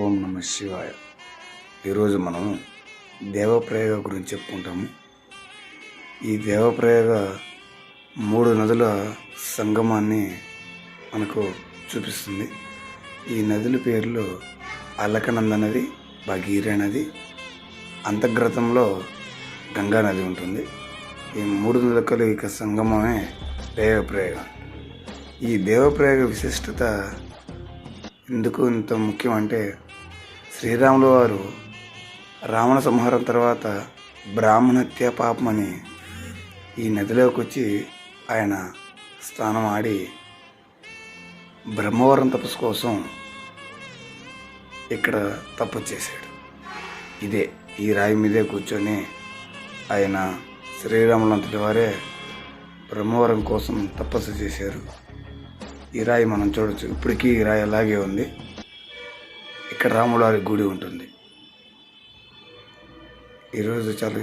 ఓం నమ శివాయ. ఈరోజు మనం దేవప్రయోగ గురించి చెప్పుకుంటాము. ఈ దేవప్రయోగ మూడు నదుల సంగమాన్ని మనకు చూపిస్తుంది. ఈ నదుల పేర్లు అలకనంద నది భగీర నది అంతర్గతంలో గంగా నది ఉంటుంది. ఈ మూడు నదుల కలిగిక సంగమమే దేవప్రయోగం. ఈ దేవప్రయోగ విశిష్టత ఎందుకు ఇంత ముఖ్యం అంటే శ్రీరాములు వారు రావణ సంహారం తర్వాత బ్రాహ్మణ హత్య పాపమని ఈ నదిలోకి వచ్చి ఆయన స్నానం ఆడి బ్రహ్మవరం తపస్సు కోసం ఇక్కడ తపస్సు చేశాడు. ఇదే ఈ రాయి మీదే కూర్చొని ఆయన శ్రీరాములంతటి వారే బ్రహ్మవరం కోసం తపస్సు చేశారు. ఈ రాయి మనం చూడొచ్చు. ఇప్పటికీ ఈ రాయి అలాగే ఉంది. ఇక్కడ రాములవారి గుడి ఉంటుంది. ఈరోజు చాలా